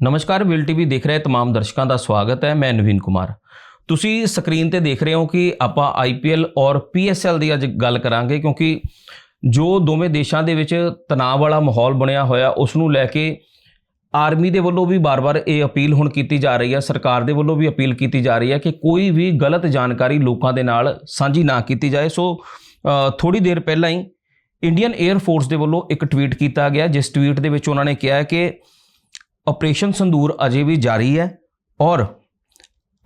ਨਮਸਕਾਰ will TV ਦੇਖ ਰਹੇ ਤਮਾਮ ਦਰਸ਼ਕਾਂ ਦਾ ਸਵਾਗਤ ਹੈ। ਮੈਂ ਨਵੀਨ ਕੁਮਾਰ। ਤੁਸੀਂ ਸਕਰੀਨ ਤੇ ਦੇਖ ਰਹੇ ਹੋ ਕਿ ਆਪਾਂ ਆਈਪੀਐਲ ਔਰ ਪੀਐਸਐਲ ਦੀ ਅੱਜ ਗੱਲ ਕਰਾਂਗੇ ਕਿਉਂਕਿ ਜੋ ਦੋਵੇਂ ਦੇਸ਼ਾਂ ਦੇ ਵਿੱਚ ਤਣਾਅ ਵਾਲਾ ਮਾਹੌਲ ਬਣਿਆ ਹੋਇਆ, ਉਸ ਨੂੰ ਲੈ ਕੇ ਆਰਮੀ ਦੇ ਵੱਲੋਂ ਵੀ ਬਾਰ-ਬਾਰ ਇਹ ਅਪੀਲ ਹੁਣ ਕੀਤੀ ਜਾ ਰਹੀ ਹੈ, ਸਰਕਾਰ ਦੇ ਵੱਲੋਂ ਵੀ ਅਪੀਲ ਕੀਤੀ ਜਾ ਰਹੀ ਹੈ ਕਿ ਕੋਈ ਵੀ ਗਲਤ ਜਾਣਕਾਰੀ ਲੋਕਾਂ ਦੇ ਨਾਲ ਸਾਂਝੀ ਨਾ ਕੀਤੀ ਜਾਏ। ਸੋ ਥੋੜੀ ਦੇਰ ਪਹਿਲਾਂ ਹੀ ਇੰਡੀਅਨ 에ਅਰ ਫੋਰਸ ਦੇ ਵੱਲੋਂ ਇੱਕ ਟਵੀਟ ਕੀਤਾ ਗਿਆ, ਜਿਸ ਟਵੀਟ ਦੇ ਵਿੱਚ ਉਹਨਾਂ ਨੇ ਕਿਹਾ ਹੈ ਕਿ ਆਪਰੇਸ਼ਨ ਸੰਦੂਰ ਅਜੇ ਵੀ ਜਾਰੀ ਹੈ ਔਰ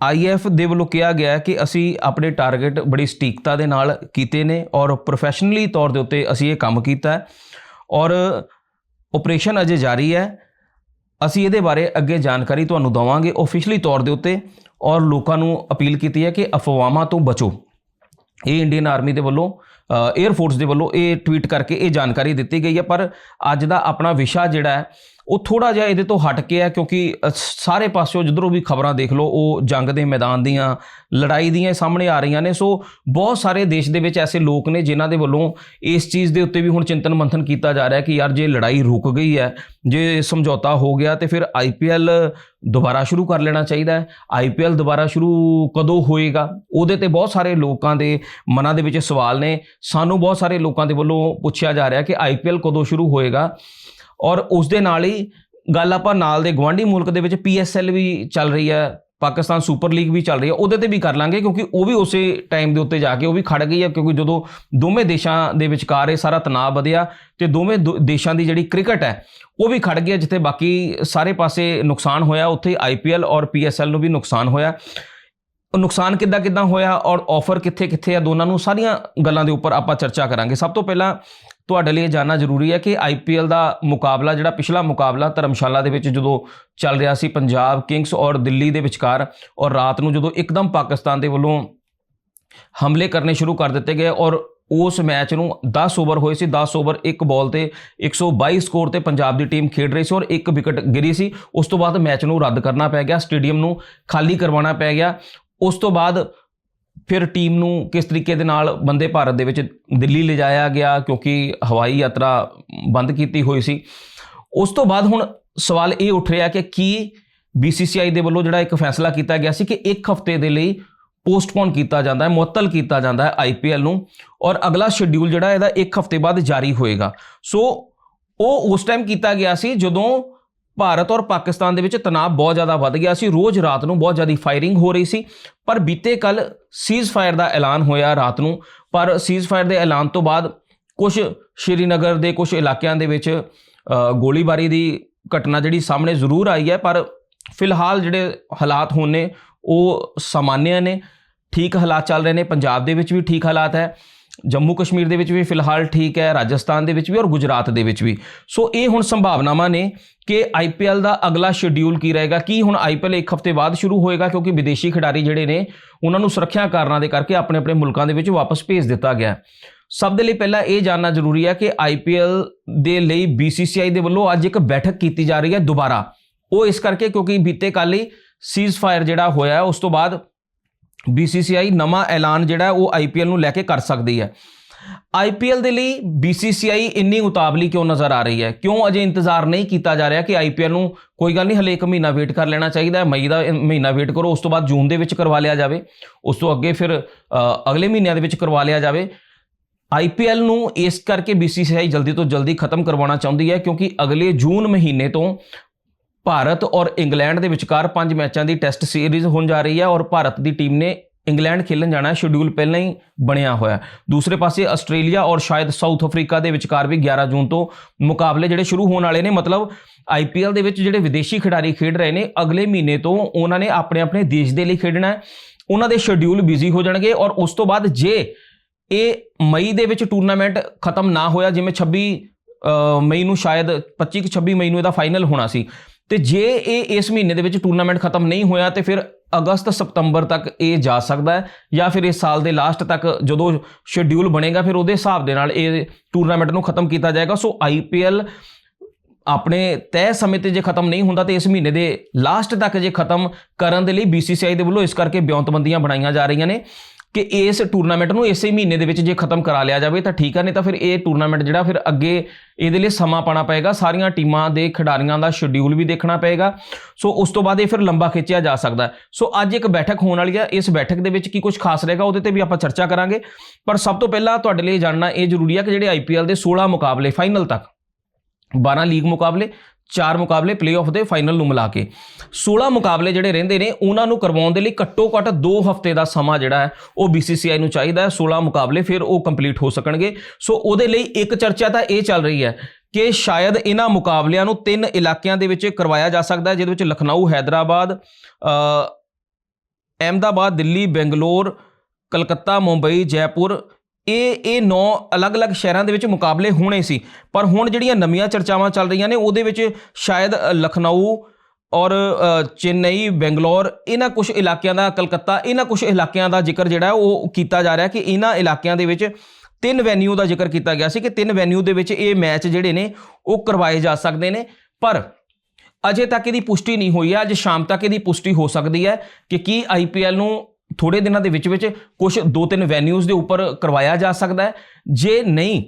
ਆਈਐਫ ਦੇ ਵੱਲੋਂ ਕਿਹਾ ਗਿਆ ਕਿ ਅਸੀਂ ਆਪਣੇ ਟਾਰਗੇਟ ਬੜੀ ਸਟੀਕਤਾ ਦੇ ਨਾਲ ਕੀਤੇ ਨੇ ਔਰ ਪ੍ਰੋਫੈਸ਼ਨਲੀ ਤੌਰ ਦੇ ਉੱਤੇ ਅਸੀਂ ਇਹ ਕੰਮ ਕੀਤਾ ਹੈ ਔਰ ਆਪਰੇਸ਼ਨ ਅਜੇ ਜਾਰੀ ਹੈ। ਅਸੀਂ ਇਹਦੇ ਬਾਰੇ ਅੱਗੇ ਜਾਣਕਾਰੀ ਤੁਹਾਨੂੰ ਦਵਾਂਗੇ ਆਫੀਸ਼ੀਅਲੀ ਤੌਰ ਦੇ ਉੱਤੇ ਔਰ ਲੋਕਾਂ ਨੂੰ ਅਪੀਲ ਕੀਤੀ ਹੈ ਕਿ ਅਫਵਾਹਾਂ ਤੋਂ ਬਚੋ। ਇਹ ਇੰਡੀਅਨ ਆਰਮੀ ਦੇ ਵੱਲੋਂ 에ਅਰਫੋਰਸ ਦੇ ਵੱਲੋਂ ਇਹ ਟਵੀਟ ਕਰਕੇ ਇਹ ਜਾਣਕਾਰੀ ਦਿੱਤੀ ਗਈ ਹੈ, ਪਰ ਅੱਜ ਦਾ ਆਪਣਾ ਵਿਸ਼ਾ ਜਿਹੜਾ ਹੈ, ਉਹ ਥੋੜਾ ਜਿਹਾ ਇਹਦੇ ਤੋਂ ਹਟ ਕੇ ਹੈ, ਕਿਉਂਕਿ ਸਾਰੇ ਪਾਸਿਓਂ ਜਿੱਧਰੋਂ ਵੀ ਖਬਰਾਂ ਦੇਖ ਲਓ, ਉਹ ਜੰਗ ਦੇ ਮੈਦਾਨ ਦੀਆਂ, ਲੜਾਈ ਦੀਆਂ ਸਾਹਮਣੇ ਆ ਰਹੀਆਂ ਨੇ, ਸੋ ਬਹੁਤ ਸਾਰੇ ਦੇਸ਼ ਦੇ ਵਿੱਚ ਐਸੇ ਲੋਕ ਨੇ ਜਿਨ੍ਹਾਂ ਦੇ ਵੱਲੋਂ ਇਸ ਚੀਜ਼ ਦੇ ਉੱਤੇ ਵੀ ਹੁਣ ਚਿੰਤਨ ਮੰਥਨ ਕੀਤਾ ਜਾ ਰਿਹਾ ਕਿ ਯਾਰ ਜੇ ਲੜਾਈ ਰੁਕ ਗਈ ਹੈ, ਜੇ ਸਮਝੌਤਾ ਹੋ ਗਿਆ ਤੇ ਫਿਰ ਆਈਪੀਐਲ ਦੁਬਾਰਾ ਸ਼ੁਰੂ ਕਰ ਲੈਣਾ ਚਾਹੀਦਾ ਹੈ। ਆਈਪੀਐਲ ਦੁਬਾਰਾ ਸ਼ੁਰੂ ਕਦੋਂ ਹੋਏਗਾ? ਉਹਦੇ ਤੇ ਬਹੁਤ ਸਾਰੇ ਲੋਕਾਂ ਦੇ ਮਨਾਂ ਦੇ ਵਿੱਚ ਸਵਾਲ ਨੇ। ਸਾਨੂੰ ਬਹੁਤ ਸਾਰੇ ਲੋਕਾਂ ਦੇ ਵੱਲੋਂ ਪੁੱਛਿਆ ਜਾ ਰਿਹਾ ਕਿ ਆਈਪੀਐਲ ਕਦੋਂ ਸ਼ੁਰੂ ਹੋਏਗਾ ਔਰ ਉਸ ਦੇ ਨਾਲ ਹੀ ਗੱਲ ਆਪਾਂ ਨਾਲ ਦੇ ਗਵਾਂਢੀ ਮੁਲਕ ਦੇ ਵਿੱਚ ਪੀਐਸਐਲ ਵੀ ਚੱਲ ਰਹੀ ਹੈ, ਪਾਕਿਸਤਾਨ ਸੁਪਰ ਲੀਗ ਵੀ ਚੱਲ ਰਹੀ ਹੈ, ਉਹਦੇ ਤੇ ਵੀ ਕਰ ਲਾਂਗੇ ਕਿਉਂਕਿ ਉਹ ਵੀ ਉਸੇ ਟਾਈਮ ਦੇ ਉੱਤੇ ਜਾ ਕੇ ਉਹ ਵੀ ਖੜ ਗਈ ਹੈ ਕਿਉਂਕਿ ਜਦੋਂ ਦੋਵੇਂ ਦੇਸ਼ਾਂ ਦੇ ਵਿਚਕਾਰ ਇਹ ਸਾਰਾ ਤਣਾਅ ਵਧਿਆ ਤੇ ਦੋਵੇਂ ਦੋ- ਦੇਸ਼ਾਂ ਦੀ ਜਿਹੜੀ ਕ੍ਰਿਕਟ ਹੈ, ਉਹ ਵੀ ਖੜ ਗਿਆ ਜਿੱਥੇ ਬਾਕੀ ਸਾਰੇ ਪਾਸੇ ਨੁਕਸਾਨ ਹੋਇਆ, ਉੱਥੇ ਆਈਪੀਐਲ ਔਰ ਪੀਐਸਐਲ ਨੂੰ ਵੀ ਨੁਕਸਾਨ ਹੋਇਆ। ਨੁਕਸਾਨ ਕਿੱਦਾਂ ਕਿੱਦਾਂ ਹੋਇਆ ਔਰ ਆਫਰ ਕਿੱਥੇ ਕਿੱਥੇ ਆ, ਦੋਨਾਂ ਨੂੰ ਸਾਰੀਆਂ ਗੱਲਾਂ ਦੇ ਉੱਪਰ ਆਪਾਂ ਚਰਚਾ ਕਰਾਂਗੇ। ਸਭ ਤੋਂ ਪਹਿਲਾਂ ਤੁਹਾਡੇ ਲਈ ਇਹ ਜਾਨਣਾ ਜ਼ਰੂਰੀ ਹੈ ਕਿ ਆਈਪੀਐਲ ਦਾ ਮੁਕਾਬਲਾ, ਜਿਹੜਾ ਪਿਛਲਾ ਮੁਕਾਬਲਾ ਧਰਮਸ਼ਾਲਾ ਦੇ ਵਿੱਚ ਜਦੋਂ ਚੱਲ ਰਿਹਾ ਸੀ ਪੰਜਾਬ ਕਿੰਗਸ ਔਰ ਦਿੱਲੀ ਦੇ ਵਿਚਕਾਰ ਔਰ ਰਾਤ ਨੂੰ ਜਦੋਂ ਇੱਕਦਮ ਪਾਕਿਸਤਾਨ ਦੇ ਵੱਲੋਂ ਹਮਲੇ ਕਰਨੇ ਸ਼ੁਰੂ ਕਰ ਦਿੱਤੇ ਗਏ ਔਰ ਉਸ ਮੈਚ ਨੂੰ 10 ਓਵਰ ਹੋਏ ਸੀ 10 ਓਵਰ ਇੱਕ ਬਾਲ ਤੇ 122 ਸਕੋਰ ਤੇ ਪੰਜਾਬ ਦੀ ਟੀਮ ਖੇਡ ਰਹੀ ਸੀ ਔਰ ਇੱਕ ਵਿਕਟ ਗਿਰੀ ਸੀ। ਉਸ ਤੋਂ ਬਾਅਦ ਮੈਚ ਨੂੰ ਰੱਦ ਕਰਨਾ ਪੈ ਗਿਆ, ਸਟੇਡੀਅਮ ਨੂੰ ਖਾਲੀ ਕਰਵਾਉਣਾ ਪੈ ਗਿਆ ਉਸ ਤੋਂ ਬਾਅਦ ਫਿਰ ਟੀਮ ਨੂੰ ਕਿਸ ਤਰੀਕੇ ਦੇ ਨਾਲ ਬੰਦੇ ਭਾਰਤ ਦੇ ਵਿੱਚ ਦਿੱਲੀ ਲਿਜਾਇਆ ਗਿਆ ਕਿਉਂਕਿ ਹਵਾਈ ਯਾਤਰਾ ਬੰਦ ਕੀਤੀ ਹੋਈ ਸੀ। ਉਸ ਤੋਂ ਬਾਅਦ ਹੁਣ ਸਵਾਲ ਇਹ ਉੱਠ ਰਿਹਾ ਕਿ ਕੀ BCCI ਦੇ ਵੱਲੋਂ ਜਿਹੜਾ ਇੱਕ ਫੈਸਲਾ ਕੀਤਾ ਗਿਆ ਸੀ ਕਿ ਇੱਕ ਹਫ਼ਤੇ ਦੇ ਲਈ ਪੋਸਟਪੋਨ ਕੀਤਾ ਜਾਂਦਾ ਹੈ, ਮੁਅੱਤਲ ਕੀਤਾ ਜਾਂਦਾ ਹੈ IPL ਨੂੰ ਔਰ ਅਗਲਾ ਸ਼ਡਿਊਲ ਜਿਹੜਾ ਇਹਦਾ ਇੱਕ ਹਫ਼ਤੇ ਬਾਅਦ ਜਾਰੀ ਹੋਏਗਾ। ਸੋ ਉਹ ਉਸ ਟਾਈਮ ਕੀਤਾ ਗਿਆ ਸੀ ਜਦੋਂ ਭਾਰਤ ਔਰ ਪਾਕਿਸਤਾਨ ਦੇ ਵਿੱਚ ਤਣਾਅ ਬਹੁਤ ਜ਼ਿਆਦਾ ਵੱਧ ਗਿਆ ਸੀ। ਰੋਜ਼ ਰਾਤ ਨੂੰ ਬਹੁਤ ਜ਼ਿਆਦਾ ਫਾਇਰਿੰਗ ਹੋ ਰਹੀ ਸੀ। ਪਰ ਬੀਤੇ ਕੱਲ ਸੀਜ਼ਫਾਇਰ ਦਾ ਐਲਾਨ ਹੋਇਆ ਰਾਤ ਨੂੰ। ਪਰ ਸੀਜ਼ਫਾਇਰ ਦੇ ਐਲਾਨ ਤੋਂ ਬਾਅਦ ਕੁਝ ਸ਼੍ਰੀਨਗਰ ਦੇ ਕੁਝ ਇਲਾਕਿਆਂ ਦੇ ਵਿੱਚ ਗੋਲੀਬਾਰੀ ਦੀ ਘਟਨਾ ਜਿਹੜੀ ਸਾਹਮਣੇ ਜ਼ਰੂਰ ਆਈ ਹੈ। ਪਰ ਫਿਲਹਾਲ ਜਿਹੜੇ ਹਾਲਾਤ ਹੋਣ ਨੇ, ਉਹ ਸਾਮਾਨਿਆ ਨੇ। ਠੀਕ ਹਾਲਾਤ ਚੱਲ ਰਹੇ ਨੇ। ਪੰਜਾਬ ਦੇ ਵਿੱਚ ਵੀ ਠੀਕ ਹਾਲਾਤ ਹੈ। ਜੰਮੂ ਕਸ਼ਮੀਰ ਦੇ ਵਿੱਚ ਵੀ ਫਿਲਹਾਲ ਠੀਕ ਹੈ, ਰਾਜਸਥਾਨ ਦੇ ਵਿੱਚ ਵੀ ਔਰ ਗੁਜਰਾਤ ਦੇ ਵਿੱਚ ਵੀ। ਸੋ ਇਹ ਹੁਣ ਸੰਭਾਵਨਾਵਾਂ ਨੇ ਕਿ ਆਈਪੀਐਲ ਦਾ ਅਗਲਾ ਸ਼ਡਿਊਲ ਕੀ ਰਹੇਗਾ, ਕੀ ਹੁਣ ਆਈਪੀਐਲ ਇੱਕ ਹਫ਼ਤੇ ਬਾਅਦ ਸ਼ੁਰੂ ਹੋਏਗਾ, ਕਿਉਂਕਿ ਵਿਦੇਸ਼ੀ ਖਿਡਾਰੀ ਜਿਹੜੇ ਨੇ, ਉਹਨਾਂ ਨੂੰ ਸੁਰੱਖਿਆ ਕਾਰਨਾਂ ਦੇ ਕਰਕੇ ਆਪਣੇ ਆਪਣੇ ਮੁਲਕਾਂ ਦੇ ਵਿੱਚ ਵਾਪਸ ਭੇਜ ਦਿੱਤਾ ਗਿਆ। ਸਭ ਦੇ ਲਈ ਪਹਿਲਾਂ ਇਹ ਜਾਣਨਾ ਜ਼ਰੂਰੀ ਹੈ ਕਿ ਆਈਪੀਐਲ ਦੇ ਲਈ BCCI ਦੇ ਵੱਲੋਂ ਅੱਜ ਇੱਕ ਬੈਠਕ ਕੀਤੀ ਜਾ ਰਹੀ ਹੈ ਦੁਬਾਰਾ। ਉਹ ਇਸ ਕਰਕੇ ਕਿਉਂਕਿ ਬੀਤੇ ਕੱਲ੍ਹ ਹੀ ਸੀਜ਼ਫਾਇਰ ਜਿਹੜਾ ਹੋਇਆ ਉਸ ਤੋਂ ਬਾਅਦ BCCI ਨਵਾਂ ਐਲਾਨ ਜਿਹੜਾ ਹੈ, ਉਹ ਆਈਪੀਐਲ ਨੂੰ ਲੈ ਕੇ ਕਰ ਸਕਦੀ ਹੈ। ਆਈਪੀਐਲ ਦੇ ਲਈ BCCI ਇੰਨੀ ਉਤਾਵਲੀ ਕਿਉਂ ਨਜ਼ਰ ਆ ਰਹੀ ਹੈ? ਕਿਉਂ ਅਜੇ ਇੰਤਜ਼ਾਰ ਨਹੀਂ ਕੀਤਾ ਜਾ ਰਿਹਾ ਕਿ ਆਈਪੀਐਲ ਨੂੰ ਕੋਈ ਗੱਲ ਨਹੀਂ, ਹਲੇ ਇੱਕ ਮਹੀਨਾ ਵੇਟ ਕਰ ਲੈਣਾ ਚਾਹੀਦਾ ਹੈ, ਮਈ ਦਾ ਮਹੀਨਾ ਵੇਟ ਕਰੋ, ਉਸ ਤੋਂ ਬਾਅਦ ਜੂਨ ਦੇ ਵਿੱਚ ਕਰਵਾ ਲਿਆ ਜਾਵੇ, ਉਸ ਤੋਂ ਅੱਗੇ ਫਿਰ ਅਗਲੇ ਮਹੀਨਿਆਂ ਦੇ ਵਿੱਚ ਕਰਵਾ ਲਿਆ ਜਾਵੇ। ਆਈਪੀਐਲ ਨੂੰ ਇਸ ਕਰਕੇ BCCI ਜਲਦੀ ਤੋਂ ਜਲਦੀ ਖਤਮ ਕਰਵਾਉਣਾ ਚਾਹੁੰਦੀ ਹੈ, ਕਿਉਂਕਿ ਅਗਲੇ ਜੂਨ ਮਹੀਨੇ ਤੋਂ ਭਾਰਤ ਔਰ ਇੰਗਲੈਂਡ ਦੇ ਵਿਚਕਾਰ ਪੰਜ ਮੈਚਾਂ ਦੀ ਟੈਸਟ ਸੀਰੀਜ਼ ਹੋਣ ਜਾ ਰਹੀ ਹੈ ਔਰ ਭਾਰਤ ਦੀ ਟੀਮ ਨੇ ਇੰਗਲੈਂਡ ਖੇਲਣ ਜਾਣਾ ਸ਼ਡਿਊਲ ਪਹਿਲਾਂ ਹੀ ਬਣਿਆ ਹੋਇਆ ਦੂਸਰੇ ਪਾਸੇ ਆਸਟ੍ਰੇਲੀਆ ਔਰ ਸ਼ਾਇਦ ਸਾਊਥ ਅਫਰੀਕਾ ਦੇ ਵਿਚਕਾਰ ਵੀ 11 ਜੂਨ ਤੋਂ ਮੁਕਾਬਲੇ ਜਿਹੜੇ ਸ਼ੁਰੂ ਹੋਣ ਵਾਲੇ ਨੇ, ਮਤਲਬ ਆਈਪੀਐਲ ਦੇ ਵਿੱਚ ਜਿਹੜੇ ਵਿਦੇਸ਼ੀ ਖਿਡਾਰੀ ਖੇਡ ਰਹੇ ਨੇ, ਅਗਲੇ ਮਹੀਨੇ ਤੋਂ ਉਹਨਾਂ ਨੇ ਆਪਣੇ ਆਪਣੇ ਦੇਸ਼ ਦੇ ਲਈ ਖੇਡਣਾ ਹੈ। ਉਹਨਾਂ ਦੇ ਸ਼ਡਿਊਲ ਬਿਜ਼ੀ ਹੋ ਜਾਣਗੇ ਔਰ ਉਸ ਤੋਂ ਬਾਅਦ ਜੇ ਇਹ ਮਈ ਦੇ ਵਿੱਚ ਟੂਰਨਾਮੈਂਟ ਖਤਮ ਨਾ ਹੋਇਆ, ਜਿਵੇਂ 26 ਮਈ ਨੂੰ ਸ਼ਾਇਦ 25 ਕਿ 26 ਮਈ ਨੂੰ ਇਹਦਾ ਫਾਈਨਲ ਹੋਣਾ ਸੀ ਤੇ ਜੇ ਇਹ ਇਸ ਮਹੀਨੇ ਦੇ ਵਿੱਚ ਟੂਰਨਾਮੈਂਟ ਖਤਮ ਨਹੀਂ ਹੋਇਆ ਤੇ ਫਿਰ ਅਗਸਤ ਸਤੰਬਰ ਤੱਕ ਇਹ ਜਾ ਸਕਦਾ ਹੈ ਜਾਂ ਫਿਰ ਇਸ ਸਾਲ ਦੇ ਲਾਸਟ ਤੱਕ ਜਦੋਂ ਸ਼ਡਿਊਲ ਬਣੇਗਾ, ਫਿਰ ਉਹਦੇ ਹਿਸਾਬ ਦੇ ਨਾਲ ਇਹ ਟੂਰਨਾਮੈਂਟ ਨੂੰ ਖਤਮ ਕੀਤਾ ਜਾਏਗਾ। ਸੋ ਆਈਪੀਐਲ ਆਪਣੇ ਤੈਅ ਸਮੇਂ ਤੇ ਜੇ ਖਤਮ ਨਹੀਂ ਹੁੰਦਾ ਤੇ ਇਸ ਮਹੀਨੇ ਦੇ ਲਾਸਟ ਤੱਕ ਜੇ ਖਤਮ ਕਰਨ ਦੇ ਲਈ BCCI ਦੇ ਵੱਲੋਂ ਇਸ ਕਰਕੇ ਬਿਉਂਤਬੰਦੀਆਂ ਬਣਾਈਆਂ ਜਾ ਰਹੀਆਂ ਨੇ। ਕਿ ਇਸ ਟੂਰਨਾਮੈਂਟ ਨੂੰ ਇਸੇ ਮਹੀਨੇ ਦੇ ਵਿੱਚ ਜੇ ਖਤਮ ਕਰਾ ਲਿਆ ਜਾਵੇ ਤਾਂ ਠੀਕ ਆ, ਨਹੀਂ ਤਾਂ ਫਿਰ ਇਹ ਟੂਰਨਾਮੈਂਟ ਜਿਹੜਾ ਫਿਰ ਅੱਗੇ ਇਹਦੇ ਲਈ ਸਮਾਂ ਪਾਣਾ ਪਏਗਾ, ਸਾਰੀਆਂ ਟੀਮਾਂ ਦੇ ਖਿਡਾਰੀਆਂ ਦਾ ਸ਼ਡਿਊਲ ਵੀ ਦੇਖਣਾ ਪਏਗਾ। ਸੋ ਉਸ ਤੋਂ ਬਾਅਦ ਇਹ ਫਿਰ ਲੰਬਾ ਖਿੱਚਿਆ ਜਾ ਸਕਦਾ ਸੋ ਅੱਜ ਇੱਕ ਬੈਠਕ ਹੋਣ ਵਾਲੀ ਆ, ਇਸ ਬੈਠਕ ਦੇ ਵਿੱਚ ਕੀ ਕੁਝ ਖਾਸ ਰਹੇਗਾ ਉਹਦੇ ਤੇ ਵੀ ਆਪਾਂ ਚਰਚਾ ਕਰਾਂਗੇ। ਪਰ ਸਭ ਤੋਂ ਪਹਿਲਾਂ ਤੁਹਾਡੇ ਲਈ ਜਾਣਨਾ ਇਹ ਜ਼ਰੂਰੀ ਆ ਕਿ ਜਿਹੜੇ ਆਈਪੀਐਲ ਦੇ 16 ਮੁਕਾਬਲੇ ਫਾਈਨਲ ਤੱਕ 12 ਲੀਗ ਮੁਕਾਬਲੇ ਚਾਰ ਮੁਕਾਬਲੇ ਪਲੇਆਫ ਦੇ ਫਾਈਨਲ ਨੂੰ ਮਿਲਾ ਕੇ। 16 ਮੁਕਾਬਲੇ ਜਿਹੜੇ ਰਹਿੰਦੇ ਨੇ ਉਹਨਾਂ ਨੂੰ ਕਰਵਾਉਣ ਦੇ ਲਈ ਘੱਟੋ ਘੱਟ 2 ਹਫ਼ਤੇ ਦਾ ਸਮਾਂ ਜਿਹੜਾ ਹੈ ਉਹ BCCI ਨੂੰ ਚਾਹੀਦਾ ਹੈ। 16 ਮੁਕਾਬਲੇ ਫਿਰ ਉਹ ਕੰਪਲੀਟ ਹੋ ਸਕਣਗੇ। ਸੋ ਉਹਦੇ ਲਈ ਇੱਕ ਚਰਚਾ ਤਾਂ ਇਹ ਚੱਲ ਰਹੀ ਹੈ ਕਿ ਸ਼ਾਇਦ ਇਹਨਾਂ ਮੁਕਾਬਲਿਆਂ ਨੂੰ ਤਿੰਨ ਇਲਾਕਿਆਂ ਦੇ ਵਿੱਚ ਕਰਵਾਇਆ ਜਾ ਸਕਦਾ ਹੈ ਜਿਹਦੇ ਵਿੱਚ ਲਖਨਊ ਹੈਦਰਾਬਾਦ ਅ, ਅਹਿਮਦਾਬਾਦ ਦਿੱਲੀ ਬੈਂਗਲੌਰ ਕਲਕੱਤਾ ਮੁੰਬਈ ਜੈਪੁਰ ਇਹ ਇਹ ਨੌ ਅਲੱਗ-ਅਲੱਗ ਸ਼ਹਿਰਾਂ ਦੇ ਵਿੱਚ ਮੁਕਾਬਲੇ ਹੋਣੇ ਸੀ। ਪਰ ਹੁਣ ਜਿਹੜੀਆਂ ਨਵੀਆਂ ਚਰਚਾਵਾਂ ਚੱਲ ਰਹੀਆਂ ਨੇ, ਉਹਦੇ ਵਿੱਚ ਸ਼ਾਇਦ ਲਖਨਊ ਔਰ ਚੇਨਈ, ਬੈਂਗਲੌਰ, ਇਹਨਾਂ ਕੁਝ ਇਲਾਕਿਆਂ ਦਾ, ਕਲਕੱਤਾ, ਇਹਨਾਂ ਕੁਝ ਇਲਾਕਿਆਂ ਦਾ ਜ਼ਿਕਰ ਜਿਹੜਾ ਉਹ ਕੀਤਾ ਜਾ ਰਿਹਾ ਕਿ ਇਹਨਾਂ ਇਲਾਕਿਆਂ ਦੇ ਵਿੱਚ ਤਿੰਨ ਵੈਨਿਊ ਦਾ ਜ਼ਿਕਰ ਕੀਤਾ ਗਿਆ ਸੀ ਕਿ ਤਿੰਨ ਵੈਨਿਊ ਦੇ ਵਿੱਚ ਇਹ ਮੈਚ ਜਿਹੜੇ ਨੇ, ਉਹ ਕਰਵਾਏ ਜਾ ਸਕਦੇ ਨੇ। ਪਰ ਅਜੇ ਤੱਕ ਇਹਦੀ ਪੁਸ਼ਟੀ ਨਹੀਂ ਹੋਈ ਹੈ। ਅੱਜ ਸ਼ਾਮ ਤੱਕ ਇਹਦੀ ਪੁਸ਼ਟੀ ਹੋ ਸਕਦੀ ਹੈ ਕਿ ਕੀ ਆਈਪੀਐਲ ਨੂੰ ਥੋੜੇ ਦਿਨਾਂ ਦੇ ਵਿੱਚ ਵਿੱਚ ਕੁਝ ਦੋ ਤਿੰਨ ਵੈਨਿਊਜ਼ ਦੇ ਉੱਪਰ ਕਰਵਾਇਆ ਜਾ ਸਕਦਾ ਹੈ। ਜੇ ਨਹੀਂ,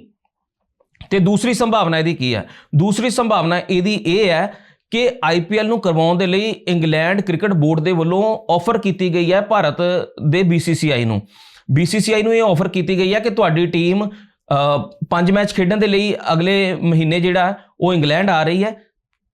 ਤੇ ਦੂਸਰੀ ਸੰਭਾਵਨਾ ਇਹਦੀ ਕੀ ਹੈ? ਦੂਸਰੀ ਸੰਭਾਵਨਾ ਇਹਦੀ ਇਹ ਹੈ ਕਿ ਆਈਪੀਐਲ ਨੂੰ ਕਰਵਾਉਣ ਦੇ ਲਈ ਇੰਗਲੈਂਡ ਕ੍ਰਿਕਟ ਬੋਰਡ ਦੇ ਵੱਲੋਂ ਆਫਰ ਕੀਤੀ ਗਈ ਹੈ ਭਾਰਤ ਦੇ BCCI ਨੂੰ। BCCI ਨੂੰ ਇਹ ਆਫਰ ਕੀਤੀ ਗਈ ਹੈ ਕਿ ਤੁਹਾਡੀ ਟੀਮ ਪੰਜ ਮੈਚ ਖੇਡਣ ਦੇ ਲਈ ਅਗਲੇ ਮਹੀਨੇ ਜਿਹੜਾ ਉਹ ਇੰਗਲੈਂਡ ਆ ਰਹੀ ਹੈ।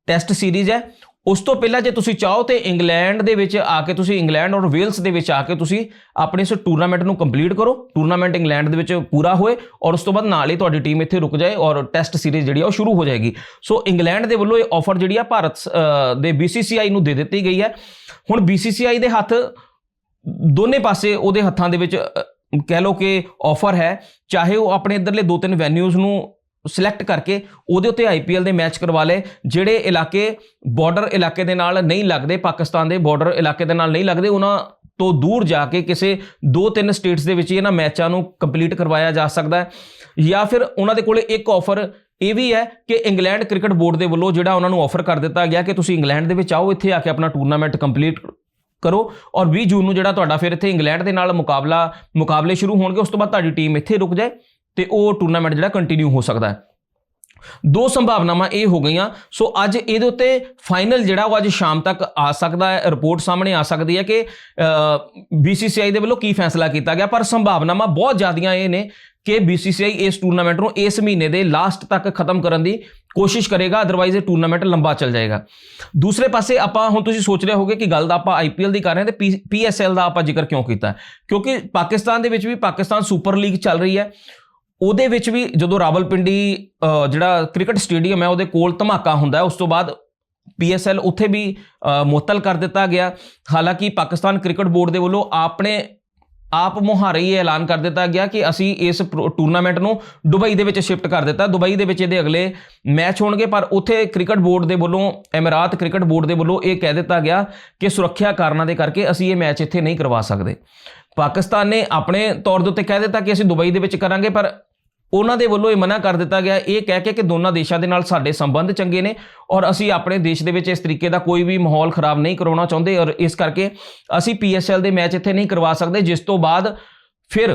ਟੈਸਟ ਸੀਰੀਜ਼ ਹੈ। ਉਸ ਤੋਂ ਪਹਿਲਾਂ ਜੇ ਤੁਸੀਂ ਚਾਹੋ ਤੇ ਇੰਗਲੈਂਡ ਦੇ ਵਿੱਚ ਆ ਕੇ ਤੁਸੀਂ ਇੰਗਲੈਂਡ ਔਰ ਵੇਲਸ ਦੇ ਵਿੱਚ ਆ ਕੇ ਤੁਸੀਂ ਆਪਣੇ ਇਸ ਟੂਰਨਾਮੈਂਟ ਨੂੰ ਕੰਪਲੀਟ ਕਰੋ। ਟੂਰਨਾਮੈਂਟ ਇੰਗਲੈਂਡ ਦੇ ਵਿੱਚ ਪੂਰਾ ਹੋਏ ਔਰ ਉਸ ਤੋਂ ਬਾਅਦ ਨਾਲ ਹੀ ਤੁਹਾਡੀ ਟੀਮ ਇੱਥੇ ਰੁਕ ਜਾਏ ਔਰ ਟੈਸਟ ਸੀਰੀਜ਼ ਜਿਹੜੀ ਆ ਉਹ ਸ਼ੁਰੂ ਹੋ ਜਾਏਗੀ। ਸੋ ਇੰਗਲੈਂਡ ਦੇ ਵੱਲੋਂ ਇਹ ਆਫਰ ਜਿਹੜੀ ਆ ਭਾਰਤ ਅ, ਦੇ BCCI ਨੂੰ ਦੇ ਦਿੱਤੀ ਗਈ ਹੈ। ਹੁਣ BCCI ਦੇ ਹੱਥ ਦੋਨੇ ਪਾਸੇ ਉਹਦੇ ਹੱਥਾਂ ਦੇ ਵਿੱਚ ਕਹਿ ਲਓ ਕਿ ਆਫਰ ਹੈ। ਚਾਹੇ ਉਹ ਆਪਣੇ ਇਧਰਲੇ ਦੋ ਤਿੰਨ ਵੈਨਿਊਜ਼ ਨੂੰ ਸਿਲੈਕਟ ਕਰਕੇ ਉਹਦੇ ਉੱਤੇ ਆਈਪੀਐਲ ਦੇ ਮੈਚ ਕਰਵਾ ਲਏ, ਜਿਹੜੇ ਇਲਾਕੇ ਬਾਰਡਰ ਇਲਾਕੇ ਦੇ ਨਾਲ ਨਹੀਂ ਲੱਗਦੇ, ਪਾਕਿਸਤਾਨ ਦੇ ਬਾਰਡਰ ਇਲਾਕੇ ਦੇ ਨਾਲ ਨਹੀਂ ਲੱਗਦੇ, ਉਹਨਾਂ ਤੋਂ ਦੂਰ ਜਾ ਕੇ ਕਿਸੇ ਦੋ ਤਿੰਨ ਸਟੇਟਸ ਦੇ ਵਿੱਚ ਹੀ ਇਹਨਾਂ ਮੈਚਾਂ ਨੂੰ ਕੰਪਲੀਟ ਕਰਵਾਇਆ ਜਾ ਸਕਦਾ ਹੈ। ਜਾਂ ਫਿਰ ਉਹਨਾਂ ਦੇ ਕੋਲੇ ਇੱਕ ਆਫਰ ਇਹ ਵੀ ਹੈ ਕਿ ਇੰਗਲੈਂਡ ਕ੍ਰਿਕਟ ਬੋਰਡ ਦੇ ਵੱਲੋਂ ਜਿਹੜਾ ਉਹਨਾਂ ਨੂੰ ਆਫਰ ਕਰ ਦਿੱਤਾ ਗਿਆ ਕਿ ਤੁਸੀਂ ਇੰਗਲੈਂਡ ਦੇ ਵਿੱਚ ਆਓ, ਇੱਥੇ ਆ ਕੇ ਆਪਣਾ ਟੂਰਨਾਮੈਂਟ ਕੰਪਲੀਟ ਕਰੋ ਔਰ 20 ਜੂਨ ਨੂੰ ਜਿਹੜਾ ਤੁਹਾਡਾ ਫਿਰ ਇੱਥੇ ਇੰਗਲੈਂਡ ਦੇ ਨਾਲ ਮੁਕਾਬਲਾ, ਮੁਕਾਬਲੇ ਸ਼ੁਰੂ ਹੋਣਗੇ, ਉਸ ਤੋਂ ਬਾਅਦ ਤੁਹਾਡੀ ਟੀਮ ਇੱਥੇ ਰੁਕ ਜਾਏ। ਤੇ ਉਹ ਟੂਰਨਾਮੈਂਟ ਜਿਹੜਾ ਕੰਟੀਨਿਊ ਹੋ ਸਕਦਾ ਹੈ। ਦੋ ਸੰਭਾਵਨਾਵਾਂ ਇਹ ਹੋ ਗਈਆਂ। ਸੋ ਅੱਜ ਇਹਦੇ ਉੱਤੇ ਫਾਈਨਲ ਜਿਹੜਾ ਉਹ ਅੱਜ ਸ਼ਾਮ ਤੱਕ ਆ ਸਕਦਾ ਹੈ ਰਿਪੋਰਟ ਸਾਹਮਣੇ ਆ ਸਕਦੀ ਹੈ ਕਿ BCCI ਦੇ ਵੱਲੋਂ ਕੀ ਫੈਸਲਾ ਕੀਤਾ ਗਿਆ। ਪਰ ਸੰਭਾਵਨਾਵਾਂ ਬਹੁਤ ਜ਼ਿਆਦੀਆਂ ਇਹ ਨੇ ਕਿ BCCI ਇਸ ਟੂਰਨਾਮੈਂਟ ਨੂੰ ਇਸ ਮਹੀਨੇ ਦੇ ਲਾਸਟ ਤੱਕ ਖਤਮ ਕਰਨ ਦੀ ਕੋਸ਼ਿਸ਼ ਕਰੇਗਾ ਅਦਰਵਾਈਜ਼ ਇਹ ਟੂਰਨਾਮੈਂਟ ਲੰਬਾ ਚੱਲ ਜਾਏਗਾ। ਦੂਸਰੇ ਪਾਸੇ ਆਪਾਂ ਹੁਣ ਤੁਸੀਂ ਸੋਚ ਰਹੇ ਹੋਗੇ ਕਿ ਗੱਲ ਦਾ ਆਪਾਂ ਆਈਪੀਐਲ ਦੀ ਕਰ ਰਹੇ ਹਾਂ ਤੇ ਪੀਐਸਐਲ ਦਾ ਆਪਾਂ ਜ਼ਿਕਰ ਕਿਉਂ ਕੀਤਾ? ਕਿਉਂਕਿ ਪਾਕਿਸਤਾਨ ਦੇ ਵਿੱਚ ਵੀ ਪਾਕਿਸਤਾਨ ਸੁਪਰ ਲੀਗ ਚੱਲ ਰਹੀ ਹੈ। ਉਹਦੇ ਵਿੱਚ ਵੀ ਜਦੋਂ ਰਾਵਲਪਿੰਡੀ ਜਿਹੜਾ ਕ੍ਰਿਕਟ ਸਟੇਡੀਅਮ ਹੈ ਉਹਦੇ ਕੋਲ ਧਮਾਕਾ ਹੁੰਦਾ ਉਸ ਤੋਂ ਬਾਅਦ ਪੀਐਸਐਲ ਉੱਥੇ ਵੀ ਅ, ਮੁਅੱਤਲ ਕਰ ਦਿੱਤਾ ਗਿਆ। ਹਾਲਾਂਕਿ ਪਾਕਿਸਤਾਨ ਕ੍ਰਿਕਟ ਬੋਰਡ ਦੇ ਵੱਲੋਂ ਆਪਣੇ ਆਪ ਮੁਹਾਰੇ ਇਹ ਐਲਾਨ ਕਰ ਦਿੱਤਾ ਗਿਆ ਕਿ ਅਸੀਂ ਇਸ ਟੂਰਨਾਮੈਂਟ ਨੂੰ ਦੁਬਈ ਦੇ ਵਿੱਚ ਸ਼ਿਫਟ ਕਰ ਦਿੱਤਾ। ਦੁਬਈ ਦੇ ਵਿੱਚ ਇਹਦੇ ਅਗਲੇ ਮੈਚ ਹੋਣਗੇ ਪਰ ਉੱਥੇ ਕ੍ਰਿਕਟ ਬੋਰਡ ਦੇ ਵੱਲੋਂ ਇਮਰਾਤ ਕ੍ਰਿਕਟ ਬੋਰਡ ਦੇ ਵੱਲੋਂ ਇਹ ਕਹਿ ਦਿੱਤਾ ਗਿਆ ਕਿ ਸੁਰੱਖਿਆ ਕਾਰਨਾਂ ਦੇ ਕਰਕੇ ਅਸੀਂ ਇਹ ਮੈਚ ਇੱਥੇ ਨਹੀਂ ਕਰਵਾ ਸਕਦੇ। ਪਾਕਿਸਤਾਨ ਨੇ ਆਪਣੇ ਤੌਰ ਦੇ ਉੱਤੇ ਕਹਿ ਦਿੱਤਾ ਕਿ ਅਸੀਂ ਦੁਬਈ ਦੇ ਵਿੱਚ ਕਰਾਂਗੇ ਪਰ ਉਹਨਾਂ ਦੇ ਵੱਲੋਂ ਇਹ ਮਨਾ ਕਰ ਦਿੱਤਾ ਗਿਆ। ਇਹ ਕਹਿ ਕੇ ਕਿ ਦੋਨਾਂ ਦੇਸ਼ਾਂ ਦੇ ਨਾਲ ਸਾਡੇ ਸੰਬੰਧ ਚੰਗੇ ਨੇ ਔਰ ਅਸੀਂ ਆਪਣੇ ਦੇਸ਼ ਦੇ ਵਿੱਚ ਇਸ ਤਰੀਕੇ ਦਾ ਕੋਈ ਵੀ ਮਾਹੌਲ ਖਰਾਬ ਨਹੀਂ ਕਰਾਉਣਾ ਚਾਹੁੰਦੇ ਔਰ ਇਸ ਕਰਕੇ ਅਸੀਂ ਪੀਐਸਐਲ ਦੇ ਮੈਚ ਇੱਥੇ ਨਹੀਂ ਕਰਵਾ ਸਕਦੇ, ਜਿਸ ਤੋਂ ਬਾਅਦ ਫਿਰ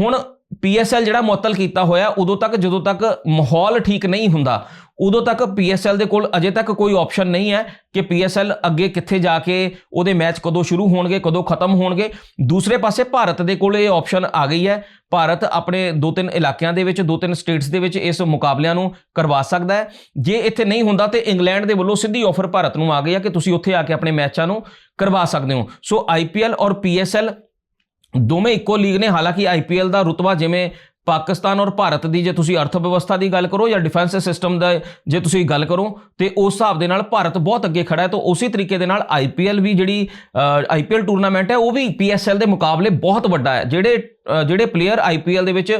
ਹੁਣ ਪੀਐਸਐਲ ਜਿਹੜਾ ਮੁਅੱਤਲ ਕੀਤਾ ਹੋਇਆ, ਉਦੋਂ ਤੱਕ, ਜਦੋਂ ਤੱਕ ਮਾਹੌਲ ਠੀਕ ਨਹੀਂ ਹੁੰਦਾ ਉਦੋਂ ਤੱਕ ਪੀਐਸਐਲ ਦੇ ਕੋਲ ਅਜੇ ਤੱਕ ਕੋਈ ਆਪਸ਼ਨ ਨਹੀਂ ਹੈ ਕਿ ਪੀਐਸਐਲ ਅੱਗੇ ਕਿੱਥੇ ਜਾ ਕੇ ਉਹਦੇ ਮੈਚ ਕਦੋਂ ਸ਼ੁਰੂ ਹੋਣਗੇ, ਕਦੋਂ ਖਤਮ ਹੋਣਗੇ। ਦੂਸਰੇ ਪਾਸੇ ਭਾਰਤ ਦੇ ਕੋਲ ਇਹ ਆਪਸ਼ਨ ਆ ਗਈ ਹੈ। ਭਾਰਤ ਆਪਣੇ ਦੋ ਤਿੰਨ ਇਲਾਕਿਆਂ ਦੇ ਵਿੱਚ ਦੋ ਤਿੰਨ ਸਟੇਟਸ ਦੇ ਵਿੱਚ ਇਸ ਮੁਕਾਬਲਿਆਂ ਨੂੰ ਕਰਵਾ ਸਕਦਾ ਹੈ। ਜੇ ਇੱਥੇ ਨਹੀਂ ਹੁੰਦਾ ਤੇ ਇੰਗਲੈਂਡ ਦੇ ਵੱਲੋਂ ਸਿੱਧੀ ਆਫਰ ਭਾਰਤ ਨੂੰ ਆ ਗਈ ਹੈ ਕਿ ਤੁਸੀਂ ਉੱਥੇ ਆ ਕੇ ਆਪਣੇ ਮੈਚਾਂ ਨੂੰ ਕਰਵਾ ਸਕਦੇ ਹੋ। ਸੋ ਆਈਪੀਐਲ ਔਰ ਪੀਐਸਐਲ ਦੋਵੇਂ ਇੱਕੋ ਲੀਗ ਨੇ, ਹਾਲਾਂਕਿ ਆਈਪੀਐਲ ਦਾ ਰੁਤਬਾ ਜਿਵੇਂ ਪਾਕਿਸਤਾਨ ਔਰ ਭਾਰਤ ਦੀ, ਜੇ ਤੁਸੀਂ ਅਰਥ ਵਿਵਸਥਾ ਦੀ ਗੱਲ ਕਰੋ ਜਾਂ ਡਿਫੈਂਸ ਸਿਸਟਮ ਦਾ, ਜੇ ਤੁਸੀਂ ਗੱਲ ਕਰੋ, ਤੇ ਉਸ ਹਿਸਾਬ ਦੇ ਨਾਲ ਭਾਰਤ ਬਹੁਤ ਅੱਗੇ ਖੜਾ ਹੈ, ਤਾਂ ਉਸੇ ਤਰੀਕੇ ਦੇ ਨਾਲ ਆਈਪੀਐਲ ਵੀ ਜਿਹੜੀ ਆਈਪੀਐਲ ਟੂਰਨਾਮੈਂਟ ਹੈ, ਉਹ ਵੀ ਪੀਐਸਐਲ ਦੇ ਮੁਕਾਬਲੇ ਬਹੁਤ ਵੱਡਾ ਹੈ, ਜਿਹੜੇ ਜਿਹੜੇ ਪਲੇਅਰ ਆਈਪੀਐਲ ਦੇ ਵਿੱਚ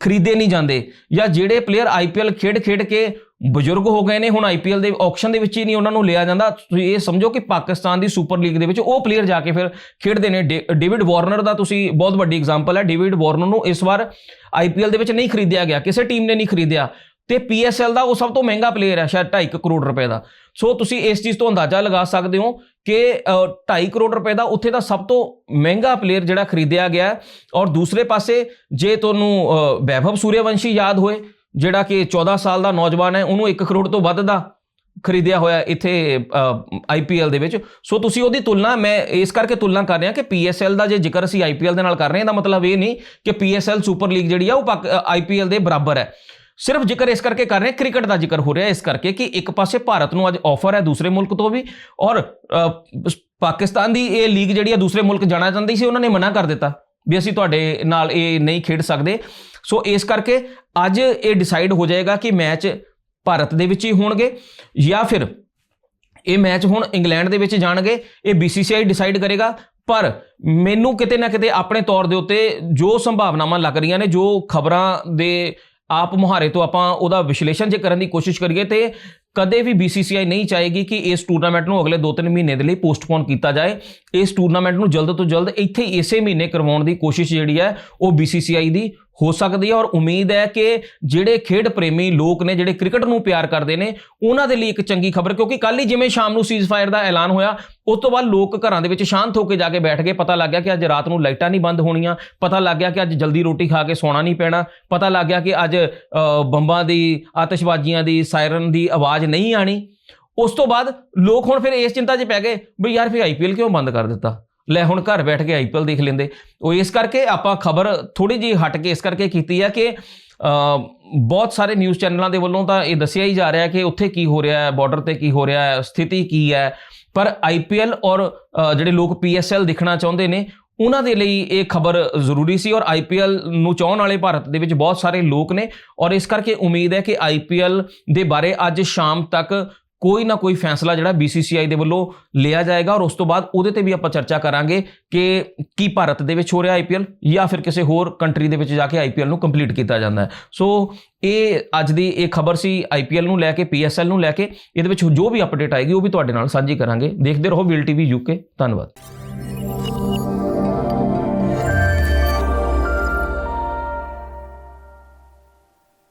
ਖਰੀਦੇ ਨਹੀਂ ਜਾਂਦੇ, ਜਾਂ ਜਿਹੜੇ ਪਲੇਅਰ ਆਈਪੀਐਲ ਖੇਡ-ਖੇਡ ਕੇ ਬਜ਼ੁਰਗ ਹੋ ਗਏ ਨੇ, ਹੁਣ ਆਈਪੀਐਲ ਦੇ ਆਕਸ਼ਨ ਦੇ ਵਿੱਚ ਹੀ ਨਹੀਂ ਉਹਨਾਂ ਨੂੰ ਲਿਆ ਜਾਂਦਾ। ਤੁਸੀਂ ਇਹ ਸਮਝੋ ਕਿ ਪਾਕਿਸਤਾਨ ਦੀ ਸੁਪਰ ਲੀਗ ਦੇ ਵਿੱਚ ਉਹ ਪਲੇਅਰ ਜਾ ਕੇ ਫਿਰ ਖੇਡਦੇ ਨੇ। ਡੇ- ਡੇਵਿਡ ਵਾਰਨਰ ਦਾ ਤੁਸੀਂ ਬਹੁਤ ਵੱਡੀ ਐਗਜ਼ਾਮਪਲ ਹੈ। ਡੇਵਿਡ ਵਾਰਨਰ ਨੂੰ ਇਸ ਵਾਰ ਆਈਪੀਐਲ ਦੇ ਵਿੱਚ ਨਹੀਂ ਖਰੀਦਿਆ ਗਿਆ। ਕਿਸੇ ਟੀਮ ਨੇ ਨਹੀਂ ਖਰੀਦਿਆ। ਤੇ ਪੀਐਸਐਲ ਦਾ ਉਹ ਸਭ ਤੋਂ ਮਹਿੰਗਾ ਪਲੇਅਰ ਹੈ, ਸ਼ਾਇਦ 2.5 ਕਰੋੜ ਰੁਪਏ ਦਾ। ਸੋ ਤੁਸੀਂ ਇਸ ਚੀਜ਼ ਤੋਂ ਅੰਦਾਜ਼ਾ ਲਗਾ ਸਕਦੇ ਹੋ ਕਿ 2.5 ਕਰੋੜ ਰੁਪਏ ਦਾ ਉੱਥੇ ਦਾ ਸਭ ਤੋਂ ਮਹਿੰਗਾ ਪਲੇਅਰ ਜਿਹੜਾ ਖਰੀਦਿਆ ਗਿਆ ਔਰ ਦੂਸਰੇ ਪਾਸੇ ਜੇ ਤੁਹਾਨੂੰ ਵੈਭਵ ਸੂਰਿਆਵੰਸ਼ੀ ਯਾਦ ਹੋਏ ਜਿਹੜਾ ਕਿ 14 ਸਾਲ ਦਾ ਨੌਜਵਾਨ ਹੈ, ਉਹਨੂੰ 1 ਕਰੋੜ ਤੋਂ ਵੱਧ ਦਾ ਖਰੀਦਿਆ ਹੋਇਆ ਇੱਥੇ ਆਈਪੀਐਲ ਦੇ ਵਿੱਚ। ਸੋ ਤੁਸੀਂ ਉਹਦੀ ਤੁਲਨਾ, ਮੈਂ ਇਸ ਕਰਕੇ ਤੁਲਨਾ ਕਰ ਰਿਹਾ ਕਿ ਪੀਐਸਐਲ ਦਾ ਜੇ ਜ਼ਿਕਰ ਅਸੀਂ ਆਈਪੀਐਲ ਦੇ ਨਾਲ ਕਰ ਰਹੇ ਹਾਂ ਇਹਦਾ ਮਤਲਬ ਇਹ ਨਹੀਂ ਕਿ ਪੀਐਸਐਲ ਸੁਪਰ ਲੀਗ ਜਿਹੜੀ ਆ, ਉਹ ਆਈਪੀਐਲ ਦੇ ਬਰਾਬਰ ਹੈ। ਸਿਰਫ ਜ਼ਿਕਰ ਇਸ ਕਰਕੇ ਕਰ ਰਹੇ ਹਾਂ ਕ੍ਰਿਕਟ ਦਾ ਜ਼ਿਕਰ ਹੋ ਰਿਹਾ ਇਸ ਕਰਕੇ ਕਿ ਇੱਕ ਪਾਸੇ ਭਾਰਤ ਨੂੰ ਅੱਜ ਆਫਰ ਹੈ ਦੂਸਰੇ ਮੁਲਕ ਤੋਂ ਵੀ, ਔਰ ਪਾਕਿਸਤਾਨ ਦੀ ਇਹ ਲੀਗ ਜਿਹੜੀ ਆ, ਦੂਸਰੇ ਮੁਲਕ ਜਾਣਾ ਚਾਹੁੰਦੀ ਸੀ, ਉਹਨਾਂ ਨੇ ਮਨਾ ਕਰ ਦਿੱਤਾ। ਵੀ ਅਸੀਂ ਤੁਹਾਡੇ ਨਾਲ ਇਹ ਨਹੀਂ ਖੇਡ ਸਕਦੇ। ਸੋ ਇਸ ਕਰਕੇ ਅੱਜ ਇਹ ਡਿਸਾਈਡ ਹੋ ਜਾਏਗਾ ਕਿ ਮੈਚ ਭਾਰਤ ਦੇ ਵਿੱਚ ਹੀ ਹੋਣਗੇ ਜਾਂ ਫਿਰ ਇਹ ਮੈਚ ਹੁਣ ਇੰਗਲੈਂਡ ਦੇ ਵਿੱਚ ਜਾਣਗੇ, ਇਹ BCCI ਡਿਸਾਈਡ ਕਰੇਗਾ। ਪਰ ਮੈਨੂੰ ਕਿਤੇ ਨਾ ਕਿਤੇ ਆਪਣੇ ਤੌਰ ਦੇ ਉੱਤੇ ਜੋ ਸੰਭਾਵਨਾਵਾਂ ਲੱਗ ਰਹੀਆਂ ਨੇ, ਜੋ ਖਬਰਾਂ ਦੇ ਆਪ ਮੁਹਾਰੇ ਤੋਂ ਆਪਾਂ ਉਹਦਾ ਵਿਸ਼ਲੇਸ਼ਣ ਜੇ ਕਰਨ ਦੀ ਕੋਸ਼ਿਸ਼ ਕਰੀਏ ਤੇ ਕਦੇ ਵੀ BCCI ਨਹੀਂ ਚਾਹੇਗੀ ਕਿ ਇਸ ਟੂਰਨਾਮੈਂਟ ਨੂੰ ਅਗਲੇ 2-3 ਮਹੀਨੇ ਦੇ ਲਈ ਪੋਸਟਪੋਨ ਕੀਤਾ ਜਾਏ। ਇਸ ਟੂਰਨਾਮੈਂਟ ਨੂੰ ਜਲਦ ਤੋਂ ਜਲਦ ਇੱਥੇ ਹੀ ਇਸੇ ਮਹੀਨੇ ਕਰਵਾਉਣ ਦੀ ਕੋਸ਼ਿਸ਼ ਜਿਹੜੀ ਹੈ, ਉਹ BCCI ਦੀ ਹੋ ਸਕਦੀ ਹੈ ਔਰ ਉਮੀਦ ਹੈ ਕਿ ਜਿਹੜੇ ਖੇਡ ਪ੍ਰੇਮੀ ਲੋਕ ਨੇ, ਜਿਹੜੇ ਕ੍ਰਿਕਟ ਨੂੰ ਪਿਆਰ ਕਰਦੇ ਨੇ, ਉਹਨਾਂ ਦੇ ਲਈ ਇੱਕ ਚੰਗੀ ਖਬਰ, ਕਿਉਂਕਿ ਕੱਲ ਹੀ ਜਿਵੇਂ ਸ਼ਾਮ ਨੂੰ ਸੀਜ਼ਫਾਇਰ ਦਾ ਐਲਾਨ ਹੋਇਆ, ਉਸ ਤੋਂ ਬਾਅਦ ਲੋਕ ਘਰਾਂ ਦੇ ਵਿੱਚ ਸ਼ਾਂਤ ਹੋ ਕੇ ਜਾ ਕੇ ਬੈਠ ਗਏ। ਪਤਾ ਲੱਗ ਗਿਆ ਕਿ ਅੱਜ ਰਾਤ ਨੂੰ ਲਾਈਟਾਂ ਨਹੀਂ ਬੰਦ ਹੋਣੀਆਂ। ਪਤਾ ਲੱਗ ਗਿਆ ਕਿ ਅੱਜ ਜਲਦੀ ਰੋਟੀ ਖਾ ਕੇ ਸੌਣਾ ਨਹੀਂ ਪੈਣਾ। ਪਤਾ ਲੱਗ ਗਿਆ ਕਿ ਅੱਜ ਬੰਬਾਂ ਦੀ, ਆਤਿਸ਼ਬਾਜ਼ੀਆਂ ਦੀ, ਸਾਇਰਨ ਦੀ ਆਵਾਜ਼ ਨਹੀਂ ਆਣੀ ਉਸ ਤੋਂ ਬਾਅਦ ਲੋਕ ਹੁਣ ਫਿਰ ਇਸ ਚਿੰਤਾ 'ਚ ਪੈ ਗਏ ਵੀ ਯਾਰ ਫਿਰ ਆਈਪੀਐਲ ਕਿਉਂ ਬੰਦ ਕਰ ਦਿੱਤਾ? ਲੈ ਹੁਣ ਘਰ ਬੈਠ ਕੇ ਆਈਪੀਐਲ ਦੇਖ ਲੈਂਦੇ। ਉਹ ਇਸ ਕਰਕੇ ਆਪਾਂ ਖਬਰ ਥੋੜੀ ਜਿਹੀ ਹਟ ਕੇ ਇਸ ਕਰਕੇ ਕੀਤੀ ਹੈ ਕਿ ਬਹੁਤ ਸਾਰੇ ਨਿਊਜ਼ ਚੈਨਲਾਂ ਦੇ ਵੱਲੋਂ ਤਾਂ ਇਹ ਦੱਸਿਆ ਹੀ ਜਾ ਰਿਹਾ ਕਿ ਉੱਥੇ ਕੀ ਹੋ ਰਿਹਾ ਹੈ ਬਾਰਡਰ ਤੇ ਕੀ ਹੋ ਰਿਹਾ ਹੈ, ਸਥਿਤੀ ਕੀ ਹੈ। ਪਰ ਆਈਪੀਐਲ ਔਰ ਜਿਹੜੇ ਲੋਕ ਪੀਐਸਐਲ ਦੇਖਣਾ ਚਾਹੁੰਦੇ ਨੇ, ਉਹਨਾਂ ਦੇ ਲਈ ਇਹ ਖਬਰ ਜ਼ਰੂਰੀ ਸੀ ਔਰ ਆਈਪੀਐਲ ਨੂੰ ਚਾਹਣ ਵਾਲੇ ਭਾਰਤ ਦੇ ਵਿੱਚ ਬਹੁਤ ਸਾਰੇ ਲੋਕ ਨੇ ਔਰ ਇਸ ਕਰਕੇ ਉਮੀਦ ਹੈ ਕਿ ਆਈਪੀਐਲ ਦੇ ਬਾਰੇ ਅੱਜ ਸ਼ਾਮ ਤੱਕ ਕੋਈ ਨਾ ਕੋਈ ਫੈਸਲਾ ਜਿਹੜਾ BCCI ਦੇ ਵੱਲੋਂ ਲਿਆ ਜਾਏਗਾ ਔਰ ਉਸ ਤੋਂ ਬਾਅਦ ਉਹਦੇ ਤੇ ਵੀ ਆਪਾਂ ਚਰਚਾ ਕਰਾਂਗੇ ਕਿ ਕੀ ਭਾਰਤ ਦੇ ਵਿੱਚ ਹੋ ਰਿਹਾ ਆਈਪੀਐਲ ਜਾਂ ਫਿਰ ਕਿਸੇ ਹੋਰ ਕੰਟਰੀ ਦੇ ਵਿੱਚ ਜਾ ਕੇ ਆਈਪੀਐਲ ਨੂੰ ਕੰਪਲੀਟ ਕੀਤਾ ਜਾਂਦਾ ਹੈ। ਸੋ ਇਹ ਅੱਜ ਦੀ ਇਹ ਖਬਰ ਸੀ ਆਈਪੀਐਲ ਨੂੰ ਲੈ ਕੇ ਪੀਐਸਐਲ ਨੂੰ ਲੈ ਕੇ, ਇਹਦੇ ਵਿੱਚ ਜੋ ਵੀ ਅਪਡੇਟ ਆਏਗੀ ਉਹ ਵੀ ਤੁਹਾਡੇ ਨਾਲ ਸਾਂਝੀ ਕਰਾਂਗੇ। ਦੇਖਦੇ ਰਹੋ ਵਿਲ ਟੀਵੀ ਯੂਕੇ ਧੰਨਵਾਦ।